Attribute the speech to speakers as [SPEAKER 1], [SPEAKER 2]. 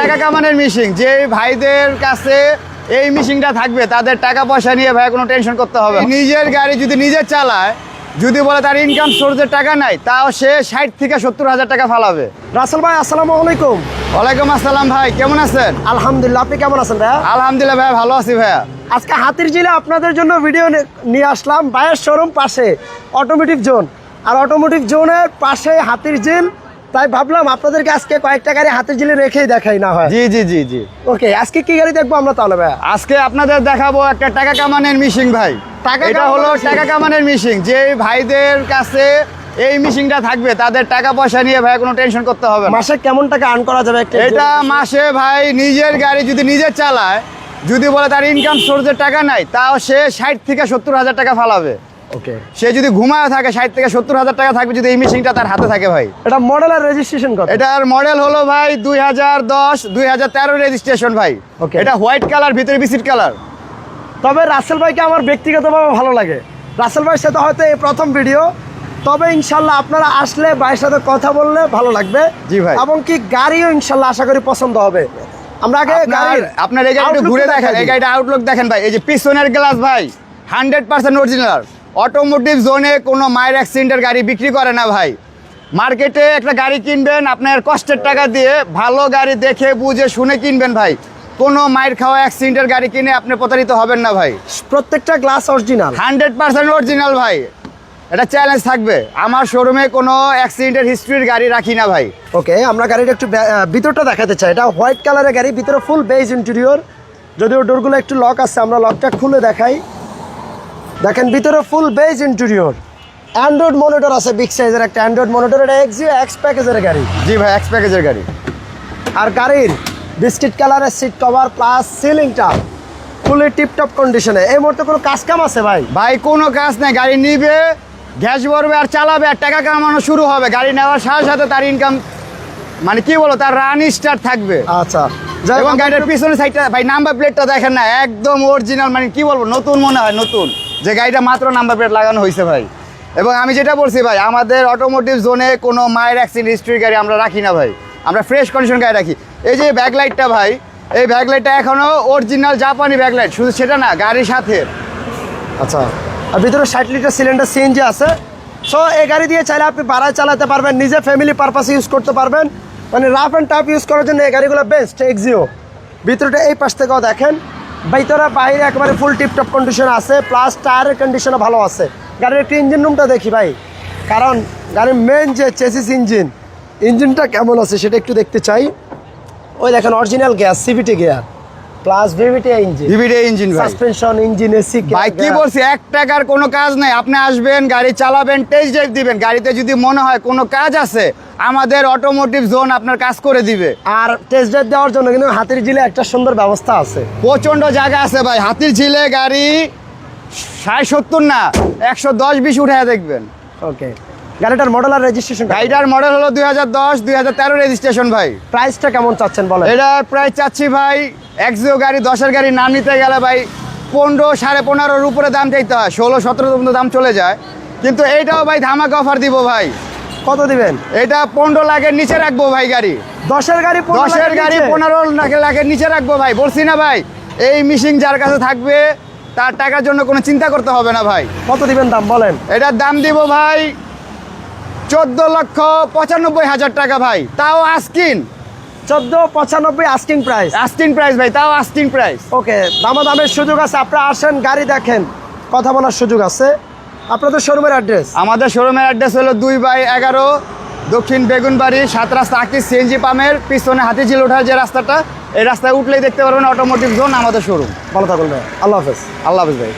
[SPEAKER 1] টাকা কামানোর মিশিং যে ভাইদের কাছে এই মিশিংটা থাকবে তাদের টাকা পয়সা নিয়ে ভাই কোনো টেনশন করতে হবে নিজের গাড়ি যদি নিজে চালায় যদি বলে তার ইনকাম সোর্সের টাকা নাই তাও সে ষাট থেকে সত্তর হাজার টাকা ফালাবে।
[SPEAKER 2] রাসেল ভাই আসসালামু আলাইকুম।
[SPEAKER 1] ওয়ালাইকুম আসসালাম ভাই কেমন আছেন?
[SPEAKER 2] আলহামদুলিল্লাহ আপনি কেমন আছেন ভাইয়া?
[SPEAKER 1] আলহামদুলিল্লাহ ভাই ভালো আছি ভাইয়া।
[SPEAKER 2] আজকে হাতির জিলে আপনাদের জন্য ভিডিও নিয়ে আসলাম ভাইয়ের শোরুম পাশে অটোমেটিক জোন আর অটোমেটিক জোনের পাশে হাতির জিল তাই ভাবলাম আপনাদেরকে আজকে কয়েকটা গাড়ি হাতির জিলে রেখেই দেখাই না হয়।
[SPEAKER 1] জি জি জি জি।
[SPEAKER 2] ওকে আজকে কি গাড়ি দেখব আমরা তাহলে ভাই
[SPEAKER 1] আজকে আপনাদের দেখাবো একটা টাকা কামানোর মিশিং ভাই।
[SPEAKER 2] টাকা
[SPEAKER 1] এটা হলো টাকা কামানোর মিশিং যে ভাইদের কাছে এই মিশিংটা থাকবে তাদের টাকা পয়সা নিয়ে ভাই কোনো টেনশন করতে হবে না।
[SPEAKER 2] মাসে কেমন টাকা আর্ন করা যাবে একটা
[SPEAKER 1] এটা মাসে ভাই নিজের গাড়ি যদি নিজে চালায় যদি বলে তার ইনকাম সোর্সের টাকা নাই তাও সে ষাট থেকে সত্তর হাজার টাকা ফালাবে।
[SPEAKER 2] ওকে
[SPEAKER 1] সে যদি ঘুমায় থাকে ষাট থেকে সত্তর হাজার টাকা থাকবে যদি এই মিশিংটা তার হাতে থাকে ভাই।
[SPEAKER 2] এটা মডেল আর রেজিস্ট্রেশন কত?
[SPEAKER 1] এটার মডেল হলো ভাই দুই হাজার দশ দুই হাজার তেরো রেজিস্ট্রেশন ভাই।
[SPEAKER 2] ওকে
[SPEAKER 1] এটা হোয়াইট কালার ভিতরে বিসিট কালার
[SPEAKER 2] তবে রাসেল ভাইকে আমার ব্যক্তিগতভাবে ভালো লাগে। রাসেল ভাইয়ের সাথে হয়তো এই প্রথম ভিডিও তবে ইনশাল্লাহ আপনারা আসলে ভাইয়ের সাথে কথা বললে ভালো লাগবে।
[SPEAKER 1] জি ভাই।
[SPEAKER 2] এবং কি গাড়িও ইনশাল্লাহ আশা করি পছন্দ হবে। আমরা আগে গাড়ির
[SPEAKER 1] আপনার এই গাড়িটা ঘুরে দেখেন এই গাড়িটা আউটলুক দেখেন ভাই। এই যে পিছনের গ্লাস ভাই হান্ড্রেড পার্সেন্ট অরিজিনাল অটোমোটিভ জোনে কোনো মায়ের অ্যাক্সিডেন্টের গাড়ি বিক্রি করে না ভাই। মার্কেটে একটা গাড়ি কিনবেন আপনার কষ্টের টাকা দিয়ে ভালো গাড়ি দেখে বুঝে শুনে কিনবেন ভাই। কোনো মায়ের খাওয়া অ্যাক্সিডেন্টের গাড়ি কিনে আপনি প্রতারিত হবেন না ভাই।
[SPEAKER 2] প্রত্যেকটা glass original
[SPEAKER 1] hundred percent original ভাই। এটা চ্যালেঞ্জ থাকবে। আমার শোরুমে কোনো অ্যাক্সিডেন্টের হিস্ট্রির গাড়ি রাখি না ভাই।
[SPEAKER 2] ওকে আমরা গাড়িটা একটু ভিতরটা দেখাতে চাই। এটা হোয়াইট কালারের গাড়ি ভিতরে ফুল বেজ ইন্টেরিয়র যদিও ডোরগুলো একটু লক আছে আমরা লকটা খুলে দেখাই। দেখেন ভিতরে full beige interior android monitor আছে বিগ সাইজের একটা অ্যান্ড্রয়েড মনিটর এটা এক্সিও এক্স প্যাকেজের গাড়ি।
[SPEAKER 1] জি ভাই এক্স প্যাকেজের গাড়ি।
[SPEAKER 2] আর গাড়ির বিস্কিট কালারের সিট কভার প্লাস সিলিংটা ফুলি টিপটপ কন্ডিশনে এই মুহূর্তে কোনো কাজ কাম আছে ভাই?
[SPEAKER 1] ভাই কোনো কাজ নেই। গাড়ি নিবে গ্যাস ভরবে আর চালাবে আর টাকা কামানো শুরু হবে। গাড়ি নেওয়ার সাথে সাথে তার ইনকাম মানে কি বলো তার রান স্টার্ট থাকবে।
[SPEAKER 2] আচ্ছা।
[SPEAKER 1] এবং গাড়িটার পিছনের সাইডটা ভাই নাম্বার প্লেটটা দেখেন না একদম অরিজিনাল মানে কি বলব নতুন মনে হয় নতুন। যে গাড়িটা মাত্র নাম্বার প্লেট লাগানো হয়েছে ভাই। এবং আমি যেটা বলছি ভাই আমাদের অটোমোটিভ জোনে কোনো মায়ের অ্যাক্সিডেন্ট হিস্ট্রি গাড়ি আমরা রাখি না ভাই। আমরা ফ্রেশ কন্ডিশন গাড়ি রাখি। এই যে ব্যাকলাইটটা ভাই এই ব্যাকলাইটটা এখনও অরিজিনাল জাপানি ব্যাকলাইট শুধু সেটা না গাড়ির সাথে।
[SPEAKER 2] আচ্ছা আর ভিতরে ষাট লিটার সিলিন্ডার সিএনজি আছে। সো এই গাড়ি দিয়ে চাইলে আপনি ভাড়ায় চালাতে পারবেন নিজে ফ্যামিলি পারপাস ইউজ করতে পারবেন। মানে রাফ অ্যান্ড টাফ ইউজ করার জন্য এই গাড়িগুলো বেস্ট এক্সিও ভিতরটা এই পাশ থেকেও দেখেন। ভিতরে বাইরে একেবারে ফুল টিপটপ কন্ডিশন আছে প্লাস টায়ারের কন্ডিশনও ভালো আছে। গাড়ির একটু ইঞ্জিন রুমটা দেখি ভাই। কারণ গাড়ির মেন যে চেসিস ইঞ্জিন ইঞ্জিনটা কেমন আছে সেটা একটু দেখতে চাই। ওই দেখেন original gas CVT gear plus VVT engine
[SPEAKER 1] engine
[SPEAKER 2] suspension engine AC
[SPEAKER 1] ভাই। কি বলছি এক টাকার কোনো কাজ নাই। আপনি আসবেন গাড়ি চালাবেন টেস্ট ড্রাইভ দিবেন। গাড়িতে যদি মনে হয় কোনো কাজ আছে আমাদের অটোমোটিভ জোন আপনার কাজ করে দিবে।
[SPEAKER 2] আর টেস্ট ড্রাইভ দেওয়ার জন্য কিন্তু হাতির ঝিলে একটা সুন্দর ব্যবস্থা আছে।
[SPEAKER 1] প্রচণ্ড জায়গা আছে ভাই হাতির ঝিলে গাড়ি ষাট সত্তর না একশো দশ বিশ উঠে দেখবেন।
[SPEAKER 2] ওকে গাড়িটার মডেল আর রেজিস্ট্রেশন
[SPEAKER 1] গাড়িটার মডেল হলো দুই হাজার দশ দুই হাজার তেরো রেজিস্ট্রেশন ভাই।
[SPEAKER 2] প্রাইসটা কেমন চাচ্ছেন বলেন?
[SPEAKER 1] এটা প্রায় চাচ্ছি ভাই একজিও গাড়ি দশের গাড়ি নাম নিতে গেলে ভাই পনেরো সাড়ে পনেরোর উপরে দাম চাইতে হয় ষোলো সতেরো পর্যন্ত দাম চলে যায়। কিন্তু এইটাও ভাই ধামাকা অফার দিব ভাই।
[SPEAKER 2] কত দিবেন?
[SPEAKER 1] এটা পনেরো লাখের নিচে রাখব ভাই গাড়ি।
[SPEAKER 2] দশের গাড়ি
[SPEAKER 1] দশের গাড়ি পনেরো লাখ- লাখের নিচে রাখব ভাই বলছি না ভাই। এই মিশিং যার কাছে থাকবে তার টাকার জন্য কোনো চিন্তা করতে হবে না ভাই।
[SPEAKER 2] কত দিবেন দাম বলেন?
[SPEAKER 1] এটার দাম দিব ভাই চোদ্দ লক্ষ পঁচানব্বই হাজার টাকা ভাই। তাও আস্কিন
[SPEAKER 2] চোদ্দ পঁচানব্বই আস্কিং প্রাইস
[SPEAKER 1] আস্কিন প্রাইস ভাই তাও আস্কিন প্রাইস
[SPEAKER 2] ওকে দামা দামের সুযোগ আছে। আপনারা আসেন গাড়ি দেখেন। কথা বলার সুযোগ আছে। আপনাদের শোরুমের অ্যাড্রেস?
[SPEAKER 1] আমাদের শোরুমের অ্যাড্রেস হলো দুই বাই এগারো দক্ষিণ বেগুনবাড়ি সাত রাস্তা আকিস সিএনজি পামের পিছনে হাতিঝিল ওঠার যে রাস্তাটা এই রাস্তায় উঠলেই দেখতে পারবেন অটোমোটিভ জোন আমাদের শোরুম
[SPEAKER 2] ভালো থাকুন ভাই। আল্লাহ হাফেজ।
[SPEAKER 1] আল্লাহ হাফেজ ভাই।